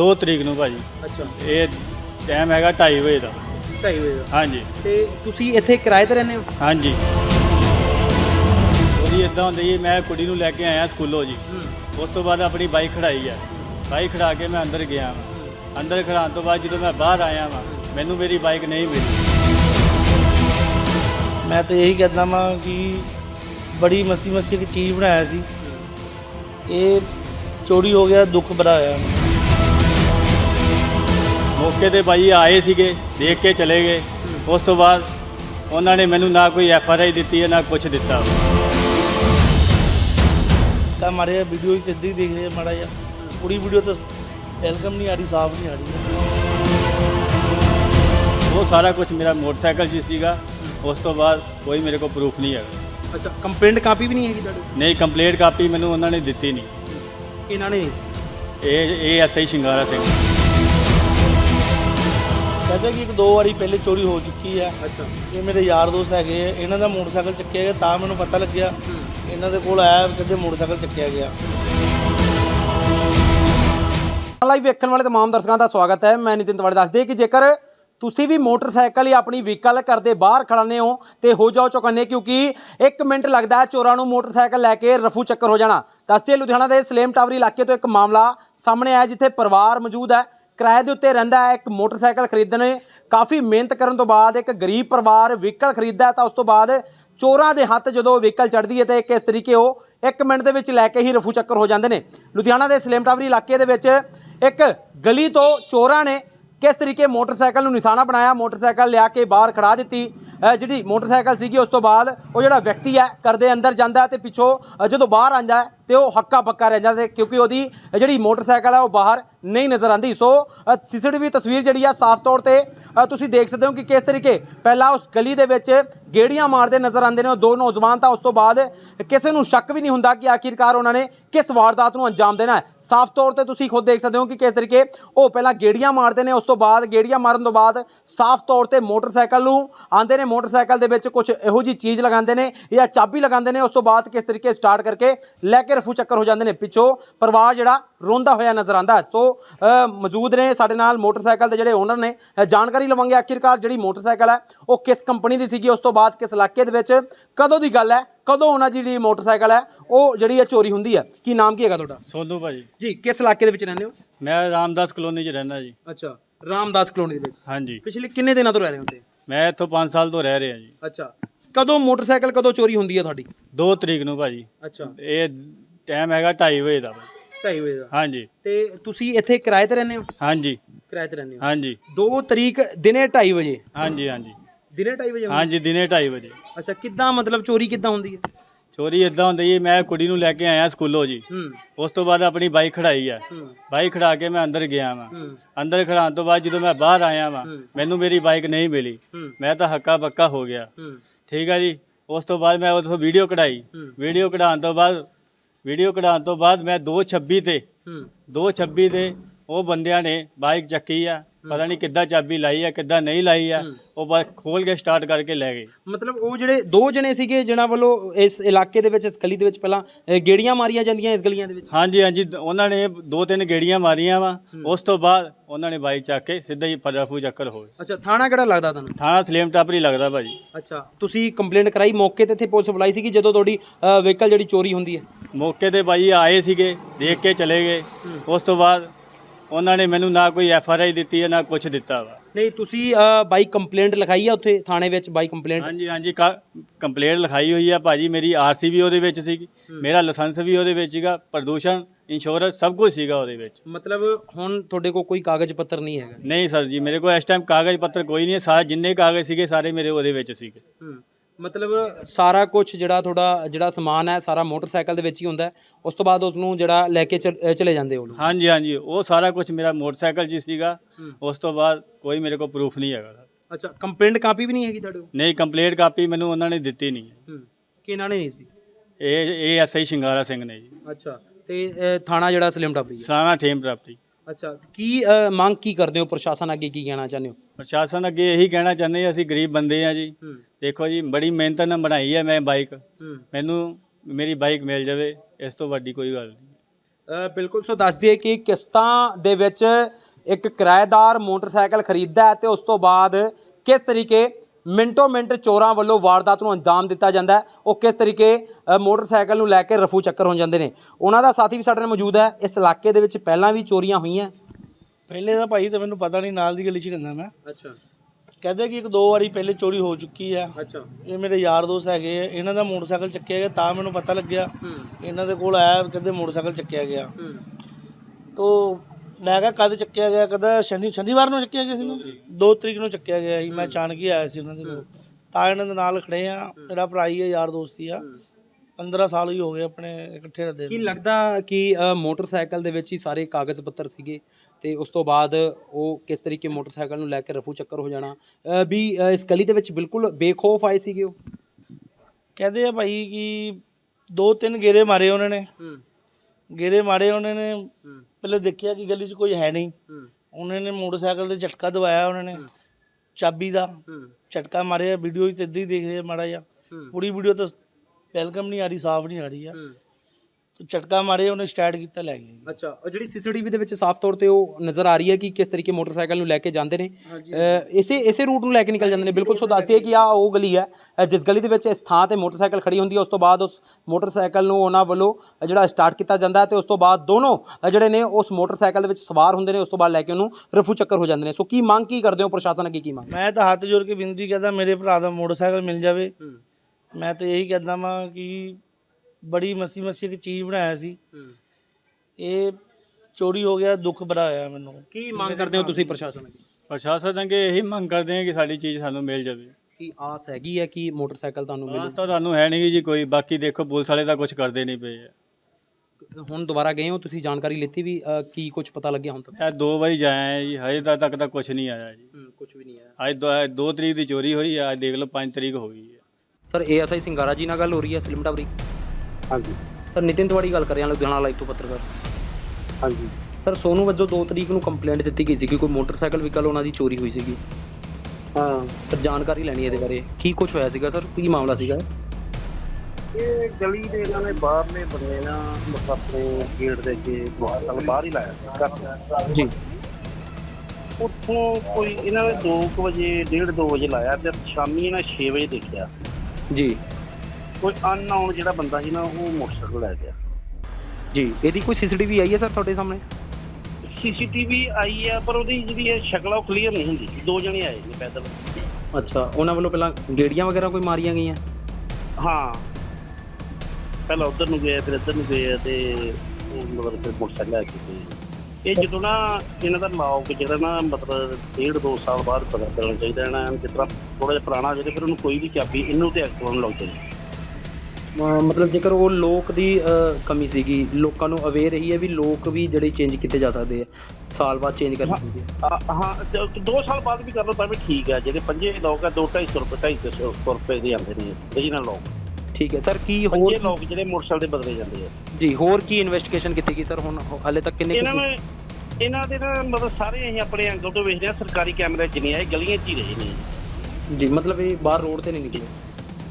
2 ਤਰੀਕ ਨੂੰ ਭਾਜੀ। ਅੱਛਾ। ਇਹ ਟਾਈਮ ਹੈਗਾ 2:30 ਵਜੇ ਦਾ। 2:30 ਵਜੇ ਦਾ। ਹਾਂਜੀ। ਤੇ ਤੁਸੀਂ ਇੱਥੇ ਕਿਰਾਏ ਤੇ ਰਹਿੰਦੇ ਹੋ? ਹਾਂਜੀ। ਉਹਦੀ ਇਦਾਂ ਹੁੰਦੀ ਜੀ ਮੈਂ ਕੁੜੀ ਨੂੰ ਲੈ ਕੇ ਆਇਆ ਸਕੂਲੋਂ ਜੀ। ਉਸ ਤੋਂ ਬਾਅਦ ਆਪਣੀ ਬਾਈਕ ਖੜਾਈ ਆ। ਬਾਈਕ ਖੜਾ ਕੇ ਮੈਂ ਅੰਦਰ ਗਿਆ ਵਾਂ। ਅੰਦਰ ਖੜਾਉਣ ਤੋਂ ਬਾਅਦ ਜਦੋਂ ਮੈਂ ਬਾਹਰ ਆਇਆ ਵਾਂ ਮੈਨੂੰ ਮੇਰੀ ਬਾਈਕ ਨਹੀਂ ਮਿਲੀ। ਮੈਂ ਤਾਂ ਇਹੀ ਕਹਿੰਦਾ ਵਾਂ ਕਿ ਬੜੀ ਮਸਤੀ ਮਸਤੀ ਇੱਕ ਚੀਜ਼ ਬਣਾਇਆ ਸੀ। ਇਹ ਚੋਰੀ ਹੋ ਗਿਆ ਦੁੱਖ ਬੜਾ ਹੋਇਆ। ਮੌਕੇ ਤੇ ਭਾਈ ਆਏ ਸੀਗੇ ਦੇਖ ਕੇ ਚਲੇ ਗਏ। ਉਸ ਤੋਂ ਬਾਅਦ ਉਹਨਾਂ ਨੇ ਮੈਨੂੰ ਨਾ ਕੋਈ ਐਫ ਆਰ ਆਈ ਦਿੱਤੀ ਹੈ ਨਾ ਕੁਝ ਦਿੱਤਾ। ਤਾਂ ਮਾਰੇ ਵੀਡੀਓ ਹੀ ਹੀ ਦੇਖ ਰਹੇ ਮਾੜਾ ਜਿਹਾ। ਪੂਰੀ ਵੀਡੀਓ ਤਾਂ ਵੈਲਕਮ ਨਹੀਂ ਆ ਰਹੀ ਸਾਫ਼ ਨਹੀਂ ਆ ਰਹੀ। ਉਹ ਸਾਰਾ ਕੁਝ ਮੇਰਾ ਮੋਟਰਸਾਈਕਲ 'ਚ ਸੀਗਾ। ਉਸ ਤੋਂ ਬਾਅਦ ਕੋਈ ਮੇਰੇ ਕੋਲ ਪ੍ਰੂਫ ਨਹੀਂ ਹੈਗਾ। ਅੱਛਾ ਕੰਪਲੇਂਟ ਕਾਪੀ ਵੀ ਨਹੀਂ ਹੈਗੀ ਤੁਹਾਡੇ? ਨਹੀਂ ਕੰਪਲੀਟ ਕਾਪੀ ਮੈਨੂੰ ਉਹਨਾਂ ਨੇ ਦਿੱਤੀ ਨਹੀਂ। ਇਹਨਾਂ ਨੇ? ਇਹ ਇਹ ਐਸਆਈ ਸ਼ਿੰਗਾਰਾ ਸਿੰਘ। ਕਹਿੰਦੇ ਕਿ ਇੱਕ ਦੋ ਵਾਰੀ ਪਹਿਲੇ ਚੋਰੀ ਹੋ ਚੁੱਕੀ ਹੈ। ਅੱਛਾ। ਇਹ ਮੇਰੇ ਯਾਰ ਦੋਸਤ ਹੈਗੇ ਆ। ਇਹਨਾਂ ਦਾ ਮੋਟਰਸਾਈਕਲ ਚੱਕਿਆ ਗਿਆ ਤਾਂ ਮੈਨੂੰ ਪਤਾ ਲੱਗਿਆ। ਇਹਨਾਂ ਦੇ ਕੋਲ ਆਇਆ ਕਹਿੰਦੇ ਮੋਟਰਸਾਈਕਲ ਚੱਕਿਆ ਗਿਆ। ਲਾਈਵ ਵੇਖਣ ਵਾਲੇ ਤਮਾਮ ਦਰਸ਼ਕਾਂ ਦਾ ਸਵਾਗਤ ਹੈ। ਮੈਂ ਨਿਤਿਨ ਤਵਾੜੇ ਦੱਸਦੇ ਕਿ ਜੇਕਰ ਤੁਸੀਂ ਵੀ ਮੋਟਰਸਾਈਕਲ ਜਾਂ ਆਪਣੀ ਵਹੀਕਲ ਕਰਦੇ ਬਾਹਰ ਖੜਾਨੇ ਹੋ ਤੇ ਹੋ ਜਾਓ ਚੁਕੰਨੇ ਕਿਉਂਕਿ 1 ਮਿੰਟ ਲੱਗਦਾ ਹੈ ਚੋਰਾਂ ਨੂੰ ਮੋਟਰਸਾਈਕਲ ਲੈ ਕੇ ਰਫੂ ਚੱਕਰ ਹੋ ਜਾਣਾ। ਦੱਸਿਏ ਲੁਧਿਆਣਾ ਦੇ ਸਲੇਮ ਟਾਵਰੀ ਇਲਾਕੇ ਤੋਂ ਇੱਕ ਮਾਮਲਾ ਸਾਹਮਣੇ ਆਇਆ ਜਿੱਥੇ ਪਰਿਵਾਰ ਮੌਜੂਦ ਹੈ। ਕਿਰਾਏ ਦੇ ਉੱਤੇ ਰਹਿੰਦਾ ਹੈ, ਇੱਕ ਮੋਟਰਸਾਈਕਲ ਖਰੀਦਣ। ਕਾਫੀ ਮਿਹਨਤ ਕਰਨ ਤੋਂ ਬਾਅਦ ਇੱਕ ਗਰੀਬ ਪਰਿਵਾਰ ਵਹੀਕਲ ਖਰੀਦਦਾ ਤਾਂ ਉਸ ਤੋਂ ਬਾਅਦ ਚੋਰਾਂ ਦੇ ਹੱਥ ਜਦੋਂ ਵਹੀਕਲ ਚੜਦੀ ਹੈ, ਤੇ ਕਿਸ ਤਰੀਕੇ ਉਹ 1 ਮਿੰਟ ਦੇ ਵਿੱਚ ਲੈ ਕੇ ਹੀ ਰਫੂ ਚੱਕਰ ਹੋ ਜਾਂਦੇ ਨੇ। ਲੁਧਿਆਣਾ ਦੇ ਸਲੇਮ ਟਾਵਰੀ ਇਲਾਕੇ ਦੇ ਵਿੱਚ ਇੱਕ ਗਲੀ ਤੋਂ ਚੋਰਾਂ ਨੇ ਕਿਸ ਤਰੀਕੇ ਮੋਟਰਸਾਈਕਲ ਨੂੰ ਨਿਸ਼ਾਨਾ ਬਣਾਇਆ, ਮੋਟਰਸਾਈਕਲ ਲਿਆ ਕੇ ਬਾਹਰ ਖੜਾ ਦਿੱਤੀ। ਜਿਹੜੀ ਮੋਟਰਸਾਈਕਲ ਸੀਗੀ, ਉਸ ਤੋਂ ਬਾਅਦ ਉਹ ਜਿਹੜਾ ਵਿਅਕਤੀ ਹੈ ਕਰਦੇ ਅੰਦਰ ਜਾਂਦਾ ਹੈ ਤੇ ਪਿੱਛੋਂ ਜਦੋਂ ਬਾਹਰ ਆਂਦਾ ਤੇ ਉਹ ਹੱਕਾ ਬੱਕਾ ਰਹਿ ਜਾਂਦਾ ਕਿਉਂਕਿ ਉਹਦੀ ਜਿਹੜੀ ਮੋਟਰਸਾਈਕਲ ਹੈ ਉਹ ਬਾਹਰ ਨਹੀਂ ਨਜ਼ਰ ਆਂਦੀ ਸੋ ਸੀਸੀਟੀਵੀ ਤਸਵੀਰ ਜਿਹੜੀ ਆ ਸਾਫ਼ ਤੌਰ ਤੇ ਤੁਸੀਂ ਦੇਖ ਸਕਦੇ ਹੋ ਕਿ ਕਿਸ ਤਰੀਕੇ ਪਹਿਲਾਂ ਉਸ ਗਲੀ ਦੇ ਵਿੱਚ ਗੇੜੀਆਂ ਮਾਰਦੇ ਨਜ਼ਰ ਆਉਂਦੇ ਨੇ ਉਹ ਦੋ ਨੌਜਵਾਨ ਤਾਂ ਉਸ ਤੋਂ ਬਾਅਦ ਕਿਸੇ ਨੂੰ ਸ਼ੱਕ ਵੀ ਨਹੀਂ ਹੁੰਦਾ ਕਿ ਆਖਿਰਕਾਰ ਉਹਨਾਂ ਨੇ ਕਿਸ ਵਾਰਦਾਤ ਨੂੰ ਅੰਜਾਮ ਦੇਣਾ ਹੈ। ਸਾਫ਼ ਤੌਰ ਤੇ ਤੁਸੀਂ ਖੁਦ ਦੇਖ ਸਕਦੇ ਹੋ ਕਿ ਕਿਸ ਤਰੀਕੇ ਉਹ ਪਹਿਲਾਂ ਗੇੜੀਆਂ ਮਾਰਦੇ ਨੇ, ਉਸ ਤੋਂ ਬਾਅਦ ਗੇੜੀਆਂ ਮਾਰਨ ਤੋਂ ਬਾਅਦ ਸਾਫ਼ ਤੌਰ ਤੇ ਮੋਟਰਸਾਈਕਲ ਨੂੰ ਆਂਦੇ ਨੇ, ਮੋਟਰਸਾਈਕਲ ਦੇ ਵਿੱਚ ਕੁਝ ਇਹੋ ਜੀ ਚੀਜ਼ ਲਗਾਉਂਦੇ ਨੇ ਜਾਂ ਚਾਬੀ ਲਗਾਉਂਦੇ ਨੇ, ਉਸ ਤੋਂ ਬਾਅਦ ਕਿਸ ਤਰੀਕੇ ਸਟਾਰਟ ਕਰਕੇ ਲੈ ਕੇ ਰਫੂ ਚੱਕਰ ਹੋ ਜਾਂਦੇ ਨੇ ਪਿੱਛੋਂ ਪਰਿਵਾਰ ਜਿਹੜਾ ਰੋਂਦਾ ਹੋਇਆ ਨਜ਼ਰ ਆਂਦਾ। ਸੋ ਮੌਜੂਦ ਨੇ ਸਾਡੇ ਨਾਲ ਮੋਟਰਸਾਈਕਲ ਦੇ ਜਿਹੜੇ ਓਨਰ ਨੇ ਜਾਣਕਾਰੀ ਲਵਾਂਗੇ ਆਖਿਰਕਾਰ ਜਿਹੜੀ ਮੋਟਰਸਾਈਕਲ ਹੈ ਉਹ ਕਿਸ ਕੰਪਨੀ ਦੀ ਸੀਗੀ ਉਸ ਤੋਂ ਬਾਅਦ ਕਿਸ ਇਲਾਕੇ ਦੇ ਵਿੱਚ ਕਦੋਂ ਦੀ ਗੱਲ ਹੈ ਕਦੋਂ ਉਹਨਾਂ ਦੀ ਜਿਹੜੀ ਮੋਟਰਸਾਈਕਲ ਹੈ ਉਹ ਜਿਹੜੀ ਹੈ ਚੋਰੀ ਹੁੰਦੀ ਹੈ। ਕੀ ਨਾਮ ਕੀ ਹੈਗਾ ਤੁਹਾਡਾ? ਸੋਨੂ ਭਾਜੀ। ਜੀ ਕਿਸ ਇਲਾਕੇ ਦੇ ਵਿੱਚ ਰਹਿੰਦੇ ਹੋ? ਮੈਂ ਰਾਮਦਾਸ ਕਲੋਨੀ 'ਚ ਰਹਿੰਦਾ ਜੀ। ਅੱਛਾ ਰਾਮਦਾਸ ਕਲੋਨੀ ਦੇ ਵਿੱਚ। ਹਾਂਜੀ। ਪਿਛਲੇ ਕਿੰਨੇ ਦਿਨਾਂ ਤੋਂ ਰਹਿ ਰਹੇ ਹੋ ਤੇ ਮੈਂ ਇੱਥੋਂ 5 ਸਾਲ ਤੋਂ ਰਹਿ ਰਿਹਾ ਜੀ। ਅੱਛਾ ਕਦੋਂ ਮੋਟਰਸਾਈਕਲ ਕਦੋਂ ਚੋਰੀ ਹੁੰਦੀ ਹੈ ਤੁਹਾਡੀ? 2 ਤਰੀਕ ਨੂੰ ਭਾਜੀ। ਅੱਛਾ। ਇਹ ਟਾਈਮ ਹੈਗਾ 2:30 ਵਜੇ ਦਾ ਭਾਜੀ। 2:30 ਵਜੇ ਦਾ। ਹਾਂਜੀ। ਤੇ ਤੁਸੀਂ ਇੱਥੇ ਕਿਰਾਏ ਤੇ ਰਹਿੰਦੇ ਹੋ? ਹਾਂਜੀ। ਕਿਰਾਏ ਤੇ ਰਹਿੰਦੇ ਹੋ? ਹਾਂਜੀ। 2 ਤਰੀਕ ਦਿਨੇ 2:30 ਵਜੇ? ਹਾਂਜੀ ਹਾਂਜੀ। ਦਿਨੇ 2:30 ਵਜੇ ਹਾਂਜੀ ਦਿਨੇ 2:30 ਵਜੇ। ਅੱਛਾ ਕਿੱਦਾਂ ਮਤਲਬ ਚੋਰੀ ਕਿੱਦਾਂ ਹੁੰਦੀ ਹੈ? ਚੋਰੀ ਇਦਾਂ ਹੁੰਦੀ ਜੀ ਮੈਂ ਕੁੜੀ ਨੂੰ ਲੈ ਕੇ ਆਇਆ ਸਕੂਲੋਂ ਜੀ। ਹੂੰ। ਉਸ ਤੋਂ ਬਾਅਦ ਆਪਣੀ ਬਾਈਕ ਖੜਾਈ ਆ। ਹੂੰ। ਬਾਈਕ ਖੜਾ ਕੇ ਮੈਂ ਅੰਦਰ ਗਿਆ ਵਾਂ। ਹੂੰ। ਅੰਦਰ ਖੜਾਉਣ ਤੋਂ ਬਾਅਦ ਜਦੋਂ ਮੈਂ ਬਾਹਰ ਆਇਆ ਵਾਂ ਹੂੰ। ਮੈਨੂੰ ਮੇਰੀ ਬਾਈਕ ਨਹੀਂ ਮਿਲੀ। ਹੂੰ। ਮੈਂ ਤਾਂ ਹੱਕਾ ਬੱਕਾ ਹੋ ਗਿਆ। ਹੂੰ। ਠੀਕ ਆ ਜੀ। ਉਸ ਤੋਂ ਬਾਅਦ ਮੈਂ ਉਥੋਂ ਵੀਡੀਓ ਕਢਾਈ। ਹੂੰ। ਵੀਡੀਓ ਕਢਾਉਣ ਤੋਂ ਬਾਅਦ ਵੀਡੀਓ ਕਢਾਉਣ ਤੋਂ ਬਾਅਦ ਮੈਂ 226 ਤੇ ਹੂੰ। 226 ਤੇ ਉਹ ਬੰਦਿਆਂ ਨੇ ਬਾਈਕ ਚੱਕੀ ਆ। ਪਤਾ ਨਹੀਂ ਕਿੱਦਾਂ ਚਾਬੀ ਲਾਈ ਆ ਕਿੱਦਾਂ ਨਹੀਂ ਲਾਈ ਆ ਉਹ ਬਸ ਖੋਲ ਕੇ ਸਟਾਰਟ ਕਰਕੇ ਲੈ ਗਏ। ਮਤਲਬ ਉਹ ਜਿਹੜੇ ਦੋ ਜਣੇ ਸੀਗੇ ਜਿਨ੍ਹਾਂ ਵੱਲੋਂ ਇਸ ਇਲਾਕੇ ਦੇ ਵਿੱਚ ਇਸ ਗਲੀ ਦੇ ਵਿੱਚ ਪਹਿਲਾਂ ਅ, ਗੇੜੀਆਂ ਮਾਰੀਆਂ ਜਾਂਦੀਆਂ ਇਸ ਗਲੀਆਂ ਦੇ ਵਿੱਚ? ਹਾਂਜੀ ਹਾਂਜੀ ਦ- ਉਹਨਾਂ ਨੇ ਦੋ ਤਿੰਨ ਗੇੜੀਆਂ ਮਾਰੀਆਂ ਵਾ। ਉਸ ਤੋਂ ਬਾਅਦ ਉਹਨਾਂ ਨੇ ਬਾਈਕ ਚੱਕ ਕੇ ਸਿੱਧਾ ਹੀ ਫਰਫੂ ਚੱਕਰ ਹੋ ਗਏ। ਅੱਛਾ ਥਾਣਾ ਕਿਹੜਾ ਲੱਗਦਾ ਤੁਹਾਨੂੰ? ਥਾਣਾ ਸਲੇਮ ਟਾਪਰੀ ਲੱਗਦਾ ਭਾਜੀ। ਅੱਛਾ ਤੁਸੀਂ ਕੰਪਲੇਂਟ ਕਰਾਈ ਮੌਕੇ ਤੇ ਇੱਥੇ ਪੁਲਿਸ ਬੁਲਾਈ ਸੀਗੀ ਜਦੋਂ ਤੁਹਾਡੀ ਵਹੀਕਲ ਜਿਹੜੀ ਚੋਰੀ ਹੁੰਦੀ ਹੈ? ਮੌਕੇ ਤੇ ਭਾਜੀ ਆਏ ਸੀਗੇ ਦੇਖ ਕੇ ਚਲੇ ਗਏ। ਉਸ ਤੋਂ ਬਾਅਦ ਉਹਨਾਂ ਨੇ ਮੈਨੂੰ ਨਾ ਕੋਈ ਐਫ ਆਰ ਆਈ ਦਿੱਤੀ ਹੈ ਨਾ ਕੁਝ ਦਿੱਤਾ ਵਾ। ਨਹੀਂ ਤੁਸੀਂ ਬਾਈ ਕੰਪਲੇਂਟ ਲਿਖਾਈ ਆ ਉੱਥੇ ਥਾਣੇ ਵਿੱਚ ਬਾਈ ਕੰਪਲੇਂਟ ਹਾਂਜੀ ਹਾਂਜੀ ਕੰਪਲੇਂਟ ਲਿਖਾਈ ਹੋਈ ਆ ਭਾਜੀ ਮੇਰੀ ਆਰਸੀ ਵੀ ਉਹਦੇ ਵਿੱਚ ਸੀਗੀ ਮੇਰਾ ਲਾਇਸੈਂਸ ਵੀ ਉਹਦੇ ਵਿੱਚ ਸੀਗਾ ਪ੍ਰਦੂਸ਼ਣ ਇੰਸ਼ੋਰੈਂਸ ਸਭ ਕੁਝ ਸੀਗਾ ਉਹਦੇ ਵਿੱਚ। ਮਤਲਬ ਹੁਣ ਤੁਹਾਡੇ ਕੋਲ ਕੋਈ ਕਾਗਜ਼ ਪੱਤਰ ਨਹੀਂ ਹੈਗਾ? ਨਹੀਂ ਸਰ ਜੀ ਮੇਰੇ ਕੋਲ ਇਸ ਟਾਈਮ ਕਾਗਜ਼ ਪੱਤਰ ਕੋਈ ਨਹੀਂ ਹੈ ਸਾਰੇ ਜਿੰਨੇ ਕਾਗਜ਼ ਸੀਗੇ ਸਾਰੇ ਮੇਰੇ ਉਹਦੇ ਵਿੱਚ ਸੀਗੇ। ਹੂੰ। ਮਤਲਬ ਸਾਰਾ ਕੁਝ ਜਿਹੜਾ ਤੁਹਾਡਾ ਜਿਹੜਾ ਸਮਾਨ ਹੈ ਸਾਰਾ ਮੋਟਰਸਾਈਕਲ ਦੇ ਵਿੱਚ ਹੀ ਹੁੰਦਾ ਹੈ। ਉਸ ਤੋਂ ਬਾਅਦ ਉਸ ਨੂੰ ਜਿਹੜਾ ਲੈ ਕੇ ਚ- ਚਲੇ ਜਾਂਦੇ ਉਹ ਲੋਕ। ਹਾਂਜੀ ਹਾਂਜੀ। ਉਹ ਸਾਰਾ ਕੁਝ ਮੇਰਾ ਮੋਟਰਸਾਈਕਲ 'ਚ ਹੀ ਸੀਗਾ। ਉਸ ਤੋਂ ਬਾਅਦ ਕੋਈ ਮੇਰੇ ਕੋਲ ਪ੍ਰੂਫ ਨਹੀਂ ਹੈਗਾ। ਸਰ। ਅੱਛਾ ਕੰਪਲੇਂਟ ਕਾਪੀ ਵੀ ਨਹੀਂ ਹੈਗੀ ਤੁਹਾਡੇ ਕੋਲ? ਨਹੀਂ ਕੰਪਲੀਟ ਕਾਪੀ ਮੈਨੂੰ ਉਹਨਾਂ ਨੇ ਦਿੱਤੀ ਨਹੀਂ ਹੈ। ਹੂੰ। ਕਿਹਨਾਂ ਨੇ ਨਹੀਂ ਦਿੱਤੀ? ਇਹ ਇਹ ਐਸਆਈ ਸ਼ਿੰਗਾਰਾ ਸਿੰਘ ਨੇ ਜੀ। ਅੱਛਾ। ਤੇ ਅ, ਥਾਣਾ ਜਿਹੜਾ ਸਲਿਮ ਟਾਪਰੀ ਹੈ? ਠੇਮ ਪ੍ਰਾਪਤੀ ਅੱਛਾ ਕੀ ਅ, ਮੰਗ ਕੀ ਕਰਦੇ ਹੋ? ਪ੍ਰਸ਼ਾਸਨ ਅੱਗੇ ਕੀ ਕਹਿਣਾ ਚਾਹੁੰਦੇ ਹੋ? ਪ੍ਰਸ਼ਾਸਨ ਅੱਗੇ ਇਹੀ ਕਹਿਣਾ ਚਾਹੁੰਦੇ ਹਾਂ ਅਸੀਂ ਗਰੀਬ ਬੰਦੇ ਆ ਜੀ। ਹੂੰ। ਦੇਖੋ ਜੀ ਬੜੀ ਮਿਹਨਤ ਨਾਲ ਬਣਾਈ ਹੈ ਮੈਂ ਬਾਈਕ। ਹੂੰ। ਮੈਨੂੰ ਮੇਰੀ ਬਾਈਕ ਮਿਲ ਜਾਵੇ ਇਸ ਤੋਂ ਵੱਡੀ ਕੋਈ ਗੱਲ ਨਹੀਂ। ਅ, ਬਿਲਕੁਲ। ਸੋ ਦੱਸ ਦਈਏ ਕਿ ਕਿਸ਼ਤਾਂ ਦੇ ਵਿੱਚ ਇੱਕ ਕਿਰਾਏਦਾਰ ਮੋਟਰਸਾਈਕਲ ਖਰੀਦਦਾ ਹੈ ਤੇ ਉਸ ਤੋਂ ਬਾਅਦ ਕਿਸ ਤਰੀਕੇ ਮਿੰਟੋ ਮਿੰਟ ਚੋਰਾਂ ਵੱਲੋਂ ਵਾਰਦਾਤ ਨੂੰ ਅੰਜਾਮ ਦਿੱਤਾ ਜਾਂਦਾ ਹੈ। ਉਹ ਕਿਸ ਤਰੀਕੇ ਮੋਟਰਸਾਈਕਲ ਨੂੰ ਲੈ ਕੇ ਰਫੂ ਚੱਕਰ ਹੋ ਜਾਂਦੇ ਨੇ? ਉਹਨਾਂ ਦਾ ਸਾਥੀ ਵੀ ਸਾਡੇ ਨਾਲ ਮੌਜੂਦ ਹੈ। ਇਸ ਇਲਾਕੇ ਦੇ ਵਿੱਚ ਪਹਿਲਾਂ ਵੀ ਚੋਰੀਆਂ ਹੋਈਆਂ। ਪਹਿਲੇ ਤਾਂ ਭਾਈ ਤੇ ਮੈਨੂੰ ਪਤਾ ਨਹੀਂ ਨਾਲ ਦੀ ਗਲੀ 'ਚ ਰਹਿੰਦਾ ਮੈਂ। ਅੱਛਾ। ਕਹਿੰਦੇ ਕਿ ਇੱਕ ਦੋ ਵਾਰੀ ਪਹਿਲੇ ਚੋਰੀ ਹੋ ਚੁੱਕੀ ਆ। ਅੱਛਾ। ਇਹ ਮੇਰੇ ਯਾਰ ਦੋਸਤ ਹੈਗੇ ਆ। ਇਹਨਾਂ ਦਾ ਮੋਟਰਸਾਈਕਲ ਚੱਕਿਆ ਗਿਆ ਤਾਂ ਮੈਨੂੰ ਪਤਾ ਲੱਗਿਆ। ਇਹਨਾਂ ਦੇ ਕੋਲ ਆਇਆ ਕਹਿੰਦੇ ਮੋਟਰਸਾਈਕਲ ਚੱਕਿਆ ਗਿਆ। ਤੋ ਮੈਂ ਕਿਹਾ ਕਦ ਚੱਕਿਆ ਗਿਆ ਕਦਾ ਸ਼ਨੀ ਸ਼ਨੀਵਾਰ ਨੂੰ ਚੱਕਿਆ ਗਿਆ ਸੀ ਨਾ? 2 ਤਰੀਕ ਨੂੰ ਚੱਕਿਆ ਗਿਆ ਸੀ ਮੈਂ ਅਚਾਨਕ ਹੀ ਆਇਆ ਸੀ ਉਹਨਾਂ ਦੇ ਕੋਲ। ਤਾਂ ਇਹਨਾਂ ਦੇ ਨਾਲ ਖੜੇ ਆ ਮੇਰਾ ਭਰਾ ਹੀ ਹੈ ਯਾਰ ਦੋਸਤ ਆ। 15 ਸਾਲ ਹੀ ਹੋ ਗਏ ਆਪਣੇ ਇਕੱਠੇ ਰਹਿੰਦੇ ਕੀ ਲੱਗਦਾ ਕਿ ਮੋਟਰਸਾਈਕਲ ਦੇ ਵਿੱਚ ਹੀ ਸਾਰੇ ਕਾਗਜ਼ ਪੱਤਰ ਸੀਗੇ ਤੇ ਉਸ ਤੋਂ ਬਾਅਦ ਉਹ ਕਿਸ ਤਰੀਕੇ ਮੋਟਰਸਾਈਕਲ ਨੂੰ ਲੈ ਕੇ ਰਫੂ ਚੱਕਰ ਹੋ ਜਾਣਾ? ਵੀ ਇਸ ਗਲੀ ਦੇ ਵਿੱਚ ਬਿਲਕੁਲ ਬੇਖੌਫ ਆਏ ਸੀਗੇ ਉਹ? ਕਹਿੰਦੇ ਆ ਭਾਈ ਕਿ ਦੋ ਤਿੰਨ ਗੇਰੇ ਮਾਰੇ ਉਹਨਾਂ ਨੇ। ਗੇਰੇ ਮਾਰੇ ਉਹਨਾਂ ਨੇ। ਪਹਿਲੇ ਦੇਖਿਆ ਕਿ ਗਲੀ 'ਚ ਕੋਈ ਹੈ ਨਹੀਂ। ਉਹਨਾਂ ਨੇ ਮੋਟਰਸਾਈਕਲ ਤੇ ਝਟਕਾ ਦਵਾਇਆ ਉਹਨਾਂ ਨੇ। ਚਾਬੀ ਦਾ। ਝਟਕਾ ਮਾਰਿਆ ਵੀਡੀਓ ਇੱਦਾਂ ਹੀ ਦੇਖ ਰਿਹਾ ਮਾੜਾ ਜਿਹਾ। ਪੂਰੀ ਵੀਡੀਓ ਤਾਂ ਵੈਲਕਮ ਨਹੀਂ ਆ ਰਹੀ ਸਾਫ਼ ਨਹੀਂ ਆ ਰਹੀ ਆ। ਤੇ ਝਟਕਾ ਮਾਰੇ ਉਹਨੇ ਸਟਾਰਟ ਕੀਤਾ ਲੈ ਗਿਆ ਜੀ। ਅੱਛਾ ਉਹ ਜਿਹੜੀ ਸੀਸੀਟੀਵੀ ਦੇ ਵਿੱਚ ਸਾਫ਼ ਤੌਰ ਤੇ ਉਹ ਨਜ਼ਰ ਆ ਰਹੀ ਹੈ ਕਿ ਕਿਸ ਤਰੀਕੇ ਮੋਟਰਸਾਈਕਲ ਨੂੰ ਲੈ ਕੇ ਜਾਂਦੇ ਨੇ? ਅ, ਇਸੇ ਇਸੇ ਰੂਟ ਨੂੰ ਲੈ ਕੇ ਨਿਕਲ ਜਾਂਦੇ ਨੇ। ਬਿਲਕੁਲ ਸੋ ਦੱਸਦੀ ਹੈ ਕਿ ਆ ਉਹ ਗਲੀ ਹੈ ਅ, ਜਿਸ ਗਲੀ ਦੇ ਵਿੱਚ ਇਸ ਥਾਂ ਤੇ ਮੋਟਰਸਾਈਕਲ ਖੜੀ ਹੁੰਦੀ ਹੈ ਉਸ ਤੋਂ ਬਾਅਦ ਉਸ ਮੋਟਰਸਾਈਕਲ ਨੂੰ ਉਹਨਾਂ ਵੱਲੋਂ ਅ, ਜਿਹੜਾ ਸਟਾਰਟ ਕੀਤਾ ਜਾਂਦਾ ਹੈ ਤੇ ਉਸ ਤੋਂ ਬਾਅਦ ਦੋਨੋਂ ਅ, ਜਿਹੜੇ ਨੇ ਉਸ ਮੋਟਰਸਾਈਕਲ ਦੇ ਵਿੱਚ ਸਵਾਰ ਹੁੰਦੇ ਨੇ ਉਸ ਤੋਂ ਬਾਅਦ ਲੈ ਕੇ ਉਹਨੂੰ ਰਫੂ ਚੱਕਰ ਹੋ ਜਾਂਦੇ ਨੇ। ਸੋ ਕੀ ਮੰਗ ਕੀ ਕਰਦੇ ਹੋ ਪ੍ਰਸ਼ਾਸਨ ਅੱਗੇ ਕੀ ਮੰਗ? ਮੈਂ ਤਾਂ ਹੱਥ ਜੋੜ ਕੇ ਬੇਨਤੀ ਕਰਦਾ ਮੇਰੇ ਭਰਾ ਦਾ ਮੋਟਰਸਾਈਕਲ ਮਿਲ ਜਾਵੇ। ਮੈਂ ਤਾਂ ਇਹੀ ਕਹਿੰਦਾ ਵਾਂ ਕਿ ਬੜੀ ਮਸੀ ਮਸੀ ਇੱਕ ਚੀਜ਼ ਬਣਾਇਆ ਸੀ। ਇਹ ਚੋਰੀ ਹੋ ਗਿਆ ਦੁੱਖ ਬੜਾ ਹੋਇਆ ਮੈਨੂੰ। ਕੀ ਮੰਗ ਕਰਦੇ ਹੋ ਤੁਸੀਂ ਪ੍ਰਸ਼ਾਸਨ ਅੱਗੇ? ਪ੍ਰਸ਼ਾਸਨ ਅੱਗੇ ਇਹੀ ਮੰਗ ਕਰਦੇ ਹਾਂ ਕਿ ਸਾਡੀ ਚੀਜ਼ ਸਾਨੂੰ ਮਿਲ ਜਾਵੇ। ਕੀ ਆਸ ਹੈਗੀ ਹੈ ਕਿ ਮੋਟਰਸਾਈਕਲ ਤੁਹਾਨੂੰ ਮਿਲੇ? ਆਸ ਤਾਂ ਤੁਹਾਨੂੰ ਹੈ ਨਹੀਂ ਜੀ ਕੋਈ ਬਾਕੀ ਦੇਖੋ ਪੁਲਿਸ ਵਾਲੇ ਤਾਂ ਕੁਝ ਕਰਦੇ ਨਹੀਂ ਪਏ ਆ। ਹੁਣ ਦੁਬਾਰਾ ਗਏ ਹੋ? ਤੁਸੀਂ ਜਾਣਕਾਰੀ ਲਿੱਤੀ ਵੀ ਅ, ਕੀ ਕੁਝ ਪਤਾ ਲੱਗਿਆ ਹੁਣ ਤੱਕ? ਮੈਂ ਦੋ ਵਾਰੀ ਜਾਇਆ ਜੀ ਹਜੇ ਤੱਕ ਤੱਕ ਤਾਂ ਕੁਝ ਨਹੀਂ ਆਇਆ ਜੀ। ਕੁਝ ਵੀ ਨਹੀਂ ਆਇਆ। ਅੱਜ ਦੋ- ਦੋ ਤਰੀਕ ਦੀ ਚੋਰੀ ਹੋਈ ਆ ਅੱਜ ਦੇਖ ਲਓ 5 ਤਰੀਕ ਹੋ ਗਈ ਹੈ ਸਰ ਏਐਸਆਈ ਸਿੰਗਾਰਾ ਜੀ ਨਾਲ ਗੱਲ ਹੋ ਰਹੀ ਹੈ ਫਿਲਮ ਟਾਵਰੀ ਹਾਂਜੀ। ਸਰ ਨਿਤਿਨ ਤਿਵਾੜੀ ਗੱਲ ਕਰ ਰਿਹਾ ਲੁਧਿਆਣਾ ਲਾਈਵ ਤੋਂ ਪੱਤਰਕਾਰ। ਹਾਂਜੀ। ਸਰ ਸੋਨੂ ਵੱਜੋਂ 2 ਤਰੀਕ ਨੂੰ ਕੰਪਲੇਂਟ ਦਿੱਤੀ ਗਈ ਸੀ ਕਿ ਕੋਈ ਮੋਟਰਸਾਈਕਲ ਵਹੀਕਲ ਉਹਨਾਂ ਦੀ ਚੋਰੀ ਹੋਈ ਸੀਗੀ। ਹਾਂ। ਸਰ ਜਾਣਕਾਰੀ ਲੈਣੀ ਹੈ ਇਹਦੇ ਬਾਰੇ। ਕੀ ਕੁਝ ਹੋਇਆ ਸੀਗਾ ਸਰ? ਕੀ ਮਾਮਲਾ ਸੀਗਾ? ਇਹ ਗਲੀ ਦੇ ਇਹਨਾਂ ਨੇ ਬਾਹਰਲੇ ਬੰਦੇ ਨਾ ਮਤਲਬ ਆਪਣੇ ਗੇਟ ਦੇ ਅੱਗੇ ਮੋਟਰਸਾਈਕਲ ਬਾਹਰ ਹੀ ਲਾਇਆ ਸੀ ਘਰ ਜੀ। ਉੱਥੋਂ ਕੋਈ ਇਹਨਾਂ ਨੇ 2 ਵਜੇ 1:30 2 ਵਜੇ ਲਾਇਆ ਤੇ ਸ਼ਾਮੀ ਇਹਨਾਂ 6 ਵਜੇ ਦੇਖਿਆ। ਜੀ। ਕੋਈ ਅਨਨੋਨ ਜਿਹੜਾ ਬੰਦਾ ਸੀ ਨਾ ਉਹ ਮੋਟਰਸਾਈਕਲ ਲੈ ਗਿਆ। ਜੀ ਇਹਦੀ ਕੋਈ ਸੀਸੀਟੀਵੀ ਆਈ ਹੈ ਸਰ ਤੁਹਾਡੇ ਸਾਹਮਣੇ? ਸੀਸੀਟੀਵੀ ਆਈ ਆ ਪਰ ਉਹਦੀ ਜਿਹੜੀ ਇਹ ਸ਼ਕਲ ਆ ਉਹ ਕਲੀਅਰ ਨਹੀਂ ਹੁੰਦੀ ਦੋ ਜਣੇ ਆਏ ਨੇ ਪੈਦਲ। ਅੱਛਾ ਉਹਨਾਂ ਵੱਲੋਂ ਪਹਿਲਾਂ ਗੇੜੀਆਂ ਵਗੈਰਾ ਕੋਈ ਮਾਰੀਆਂ ਗਈਆਂ? ਹਾਂ। ਪਹਿਲਾਂ ਉਧਰ ਨੂੰ ਗਏ ਫਿਰ ਇੱਧਰ ਨੂੰ ਗਏ ਤੇ ਉਹ ਮਤਲਬ ਫਿਰ ਮੋਟਰਸਾਈਕਲ ਲੈ ਕੇ ਗਏ। ਇਹ ਜਦੋਂ ਨਾ ਇਹਨਾਂ ਦਾ ਲੌਕ ਜਿਹੜਾ ਨਾ ਮਤਲਬ ਡੇਢ ਦੋ ਸਾਲ ਬਾਅਦ ਪਤਾ ਚੱਲਣਾ ਚਾਹੀਦਾ ਨਾ ਜਿਸ ਤਰ੍ਹਾਂ ਥੋੜਾ ਜਿਹਾ ਪੁਰਾਣਾ ਜਿਹੜੇ ਫਿਰ ਉਹਨੂੰ ਕੋਈ ਵੀ ਚਾਬੀ ਇਹਨੂੰ ਤੇ ਐਕਟਿਵ ਨੂੰ ਲੱਗ ਜਾਂਦੀ ਮਤਲਬ ਜੇਕਰ ਉਹ ਲੋਕ ਦੀ ਕਮੀ ਸੀਗੀ ਲੋਕਾਂ ਨੂੰ ਅਵੇਅਰ ਰਹੀ ਹੈ ਵੀ ਲੋਕ ਵੀ ਜਿਹੜੇ ਚੇਂਜ ਕੀਤੇ ਜਾ ਸਕਦੇ ਆ ਸਾਲ ਬਾਅਦ ਚੇਂਜ ਆ ਆ- ਹਾਂ ਤੇ ਦੋ ਸਾਲ ਬਾਅਦ ਵੀ ਕਰ ਲਓ ਤਾਂ ਵੀ ਠੀਕ ਆ ਜਿਹੜੇ ਪੰਜੇ ਲੋਕ ਆ ਦੋ 250 ਰੁਪਏ 250 ਰੁਪਏ ਦੇ ਆਉਂਦੇ ਨੇ ਰੀਜਨਲ ਲੋਕ। ਠੀਕ ਹੈ ਸਰ ਕੀ ਹੋਰ ਲੋਕ ਜਿਹੜੇ ਮੋਟਰਸਾਈਕਲ ਦੇ ਬਦਲੇ ਜਾਂਦੇ ਆ। ਜੀ ਹੋਰ ਕੀ ਇਨਵੈਸਟੀਗੇਸ਼ਨ ਕੀਤੀ ਗਈ ਸਰ ਹੁਣ ਹਾਲੇ ਤੱਕ ਕਿੰਨੇ ਇਹਨਾਂ ਨੇ ਇਹਨਾਂ ਦੇ ਨਾ ਮਤਲਬ ਸਾਰੇ ਅਸੀਂ ਆਪਣੇ ਐਂਗਲ ਤੋਂ ਵੇਖਦੇ ਆ ਸਰਕਾਰੀ ਕੈਮਰੇ ਨਹੀਂ ਆਏ ਗਲੀਆਂ 'ਚ ਹੀ ਰਹੇ ਨੇ। ਜੀ ਮਤਲਬ ਇਹ ਬਾਹਰ ਰੋਡ ਤੇ ਨਹੀਂ ਨਿਕਲੇ।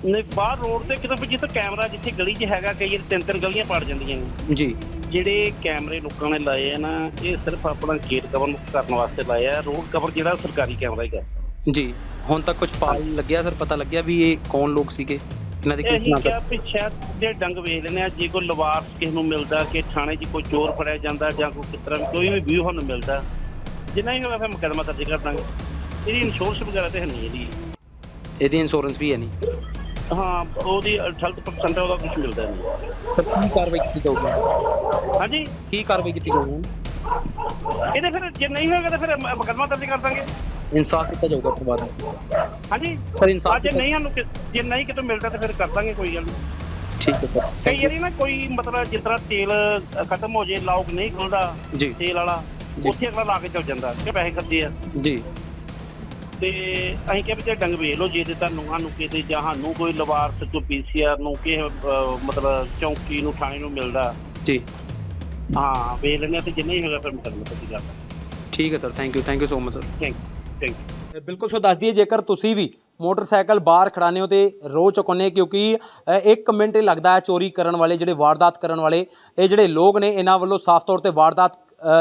ਨਹੀਂ ਬਾਹਰ ਰੋਡ ਤੇ ਕਿਤੇ ਵੀ ਜਿੱਥੇ ਕੈਮਰਾ ਜਿੱਥੇ ਗਲੀ 'ਚ ਹੈਗਾ ਕਈ ਵਾਰ ਤਿੰਨ ਤਿੰਨ ਗਲੀਆਂ ਪਾੜ ਜਾਂਦੀਆਂ ਨੇ। ਜੀ। ਜਿਹੜੇ ਕੈਮਰੇ ਲੋਕਾਂ ਨੇ ਲਾਏ ਆ ਨਾ ਇਹ ਸਿਰਫ ਆਪਣਾ ਗੇਟ ਕਵਰ ਕਰਨ ਵਾਸਤੇ ਲਾਏ ਆ। ਰੋਡ ਕਵਰ ਜਿਹੜਾ ਸਰਕਾਰੀ ਕੈਮਰਾ ਹੀ ਕਰ ਜੀ। ਹੁਣ ਤੱਕ ਕੁਝ ਪਾ ਲੱਗਿਆ ਸਰ ਪਤਾ ਲੱਗਿਆ ਵੀ ਇਹ ਕੌਣ ਲੋਕ ਸੀਗੇ? ਇਹਨਾਂ ਦੀ ਅਸੀਂ ਸ਼ਨਾਖਤ ਕਿਹਾ ਵੀ ਸ਼ਾਇਦ ਜੇ ਡੰਗ ਵੇਖ ਲੈਂਦੇ ਆ ਜੇ ਕੋਈ ਲਵਾਰਸ ਕਿਸੇ ਨੂੰ ਮਿਲਦਾ ਕਿ ਥਾਣੇ 'ਚ ਕੋਈ ਚੋਰ ਫੜਿਆ ਜਾਂਦਾ ਜਾਂ ਕੋਈ ਕਿਸ ਤਰ੍ਹਾਂ ਕੋਈ ਵੀ ਵਿਊ ਸਾਨੂੰ ਮਿਲਦਾ। ਜਿੰਨਾ ਹੀ ਹੋਵੇ ਫਿਰ ਮੁਕੱਦਮਾ ਦਰਜ ਕਰ ਦਾਂਗੇ। ਇਹਦੀ ਇੰਸ਼ੋਰੈਂਸ ਵਗੈਰਾ ਤੇ ਹੈ ਨਹੀਂ ਇਹਦੀ। ਇਹਦੀ ਇੰਸ਼ੋਰੈਂਸ ਵੀ ਹੈ ਨਹੀਂ। ਹਾਂ ਉਹਦੀ 68% ਉਹਦਾ ਕੁਝ ਮਿਲਦਾ ਨਹੀਂ। ਸਰ ਕੀ ਕਾਰਵਾਈ ਕੀਤੀ ਜਾਊਗੀ? ਹਾਂਜੀ? ਕੀ ਕਾਰਵਾਈ ਕੀਤੀ ਜਾਊਗੀ? ਇਹਦੇ ਫਿਰ ਜੇ ਨਹੀਂ ਹੋਏਗਾ ਤਾਂ ਫਿਰ ਮੁਕੱਦਮਾ ਦਰਜ ਕਰ ਦਾਂਗੇ। ਇਨਸਾਫ ਕੀਤਾ ਜਾਊਗਾ ਉਸ ਬਾਅਦ? ਹਾਂਜੀ? ਸਰ ਇਨਸਾਫ ਅੱਜ ਨਹੀਂ ਸਾਨੂੰ ਜੇ ਨਹੀਂ ਕਿਤੇ ਮਿਲਦਾ ਤਾਂ ਫਿਰ ਕਰ ਦਾਂਗੇ ਕੋਈ ਗੱਲ ਨਹੀਂ। ਠੀਕ ਹੈ ਸਰ। ਕਈ ਵਾਰੀ ਨਾ ਕੋਈ ਮਤਲਬ ਜਿਸ ਤਰ੍ਹਾਂ ਤੇਲ ਖਤਮ ਹੋ ਜੇ ਲੌਕ ਨਹੀਂ ਖੁੱਲਦਾ ਜੀ। ਤੇਲ ਵਾਲਾ ਜੀ। ਉੱਥੇ ਅਗਲਾ ਲਾ ਕੇ ਚਲ ਜਾਂਦਾ ਕਿ ਪੈਸੇ ਖਰਚੇ ਆ। ਜੀ। ਤੇ ਅਸੀਂ ਕਿਹਾ ਵੀ ਤੇ ਡੰਗ ਵੇਖ ਲਓ ਜੇ ਤੇ ਤੁਹਾਨੂੰ ਸਾਨੂੰ ਕਿਤੇ ਜਾਂ ਸਾਨੂੰ ਕੋਈ ਲਵਾਰਸ ਚੋਂ ਪੀਸੀਆਰ ਨੂੰ ਅ, ਮਤਲਬ ਚੌਂਕੀ ਨੂੰ ਥਾਣੇ ਨੂੰ ਮਿਲਦਾ। ਜੀ। ਹਾਂ ਵੇਖ ਹਾਂ ਤੇ ਜੇ ਨਹੀਂ ਹੋਗਾ ਫਿਰ ਮੁਕੱਦਮਾ ਦਰਜ ਕਰ ਦਾਂਗੇ। ਠੀਕ ਹੈ sir thank you thank you so much sir thank thank ਬਿਲਕੁਲ ਸੋ ਦੱਸ ਦਈਏ ਜੇਕਰ ਤੁਸੀਂ ਵੀ ਮੋਟਰਸਾਈਕਲ ਬਾਹਰ ਖੜਾਣੇ ਹੋ ਤੇ ਰੋ ਚੁੱਕਨੇ ਕਿਉਂਕਿ ਇੱਕ ਮਿੰਟ ਹੀ ਲੱਗਦਾ ਹੈ ਚੋਰੀ ਕਰਨ ਵਾਲੇ ਜਿਹੜੇ ਵਾਰਦਾਤ ਕਰਨ ਵਾਲੇ ਇਹ ਜਿਹੜੇ ਲੋਕ ਨੇ ਇਹਨਾਂ ਵੱਲੋਂ ਸਾਫ਼ ਤੌਰ ਤੇ ਵਾਰਦਾਤ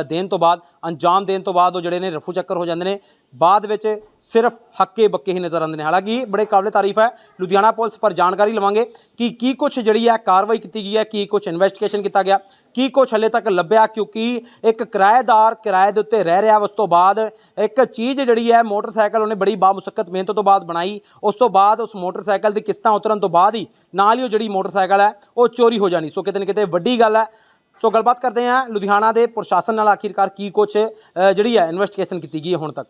ਦੇਣ ਤੋਂ ਬਾਅਦ, ਅੰਜਾਮ ਦੇਣ ਤੋਂ ਬਾਅਦ ਉਹ ਜਿਹੜੇ ਨੇ ਰਫੂ ਚੱਕਰ ਹੋ ਜਾਂਦੇ ਨੇ। ਬਾਅਦ ਵਿੱਚ ਸਿਰਫ ਹੱਕੇ ਬੱਕੇ ਹੀ ਨਜ਼ਰ ਆਉਂਦੇ ਨੇ। ਹਾਲਾਂਕਿ ਬੜੇ ਕਾਬਲੇ ਤਾਰੀਫ ਹੈ। ਲੁਧਿਆਣਾ ਪੁਲਿਸ ਪਰ ਜਾਣਕਾਰੀ ਲਵਾਂਗੇ ਕਿ ਕੀ ਕੁਝ ਜਿਹੜੀ ਹੈ ਕਾਰਵਾਈ ਕੀਤੀ ਗਈ ਹੈ, ਕੀ ਕੁਝ ਇਨਵੈਸਟੀਗੇਸ਼ਨ ਕੀਤਾ ਗਿਆ, ਕੀ ਕੁਝ ਹਲੇ ਤੱਕ ਲੱਭਿਆ, ਕਿਉਂਕਿ ਇੱਕ ਕਿਰਾਏਦਾਰ ਕਿਰਾਏ ਦੇ ਉੱਤੇ ਰਹਿ ਰਿਹਾ ਉਸ ਤੋਂ ਬਾਅਦ ਇੱਕ ਚੀਜ਼ ਜਿਹੜੀ ਹੈ ਮੋਟਰਸਾਈਕਲ ਉਹਨੇ ਬੜੀ ਬਾਮੁਸ਼ੱਕਤ ਮਿਹਨਤ ਤੋਂ ਬਾਅਦ ਬਣਾਈ। ਉਸ ਤੋਂ ਬਾਅਦ ਉਸ ਮੋਟਰਸਾਈਕਲ ਦੀ ਕਿਸ਼ਤਾਂ ਉਤਰਨ ਤੋਂ ਬਾਅਦ ਹੀ ਨਾਲ ਹੀ ਉਹ ਜਿਹੜੀ ਮੋਟਰਸਾਈਕਲ ਹੈ, ਉਹ ਚੋਰੀ ਹੋ ਜਾਣੀ। ਸੋ ਕਿਤੇ ਨਾ ਕਿਤੇ ਵੱਡੀ ਗੱਲ ਹੈ ਸੋ ਗੱਲਬਾਤ ਕਰਦੇ ਹਾਂ ਲੁਧਿਆਣਾ ਦੇ ਪ੍ਰਸ਼ਾਸਨ ਨਾਲ ਆਖਿਰਕਾਰ ਕੀ ਕੁਛ ਜਿਹੜੀ ਹੈ ਇਨਵੈਸਟੀਗੇਸ਼ਨ ਕੀਤੀ ਗਈ ਹੈ ਹੁਣ ਤੱਕ।